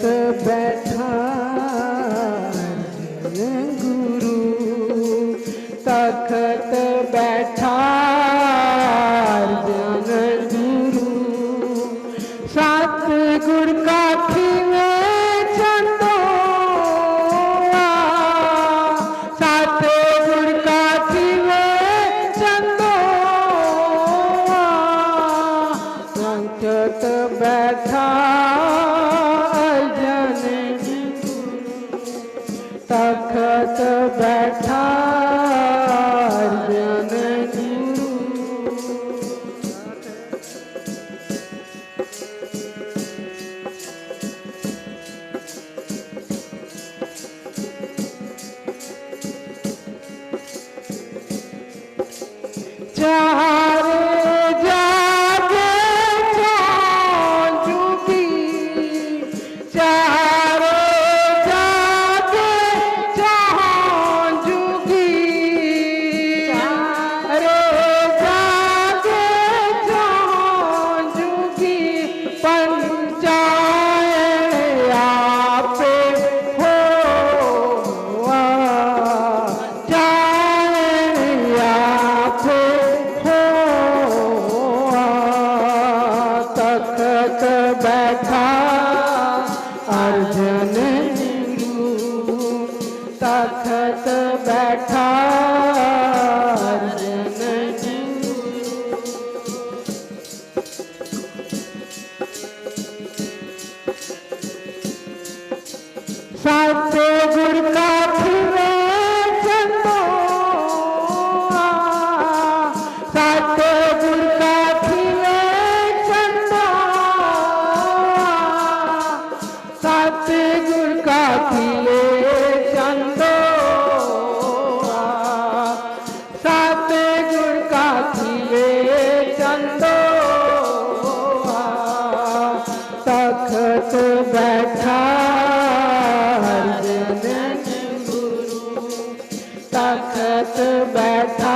ਤਖਤ ਬੈਠਾ ਤਖਤ ਤਖਤ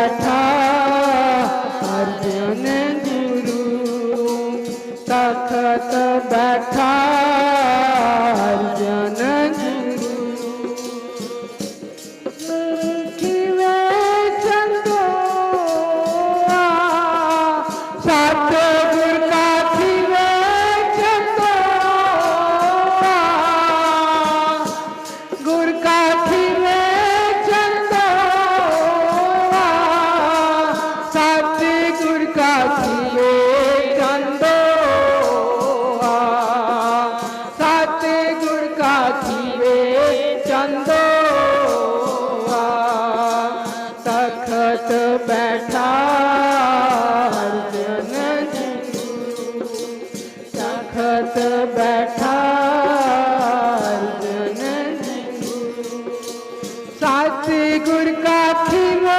गाथा अर्जुन गुरु तखत बैठा ਸੰਤ ਬੈਠਾ ਸਾਚੀ ਗੁਰ ਕਾ ਥੀਵੇ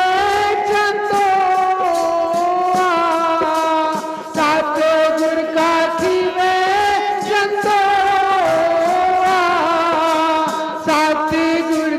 ਚੰਤੋ ਸਾਚੇ ਗੁਰ ਕਾ ਥੀਵੇ ਚੰਤੋ ਸਾਚੀ ਗੁਰ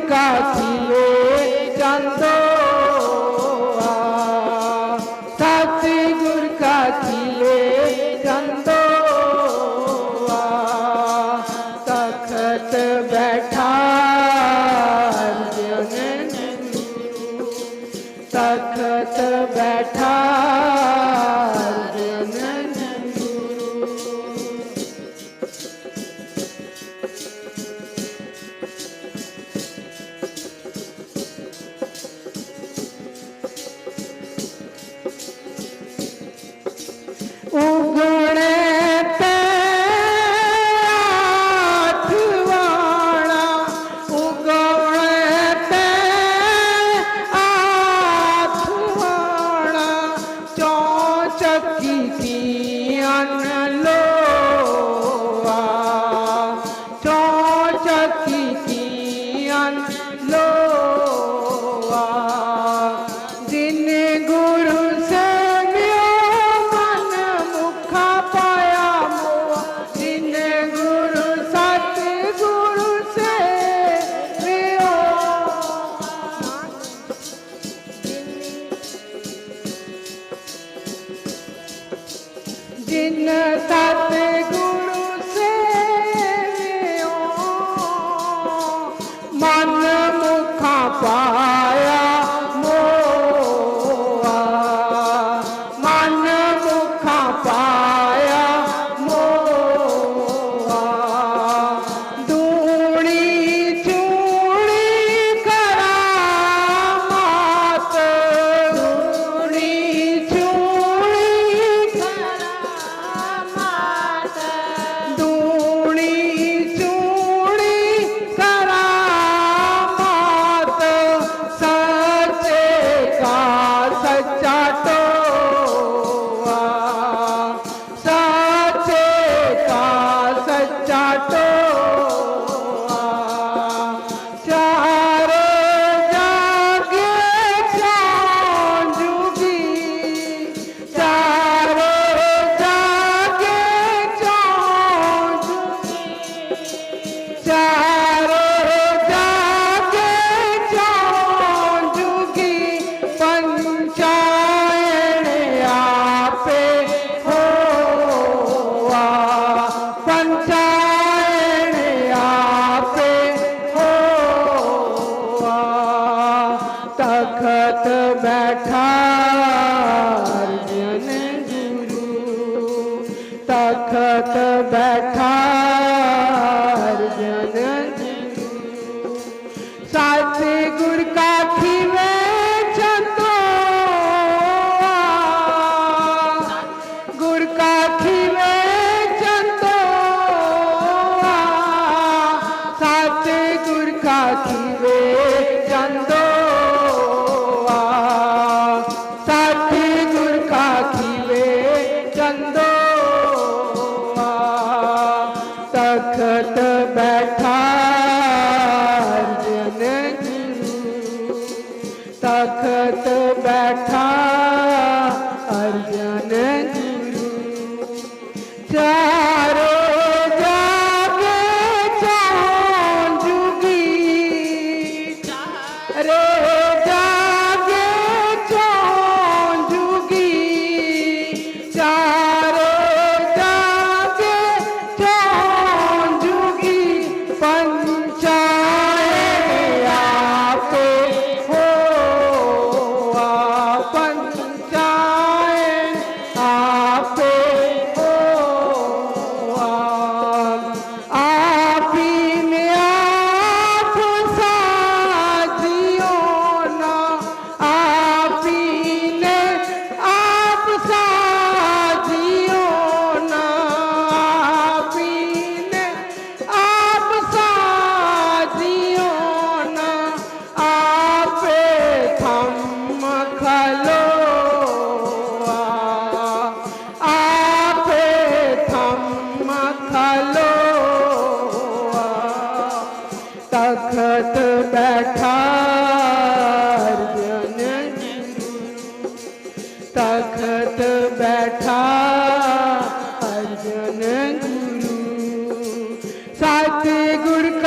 ਤਖਤ ਬੈਠਾ ਅਰਜਨ ਜੀ। ਸਾਚੇ ਗੁਰ ਕਾ ਸਤਿਗੁਰ ਕਾ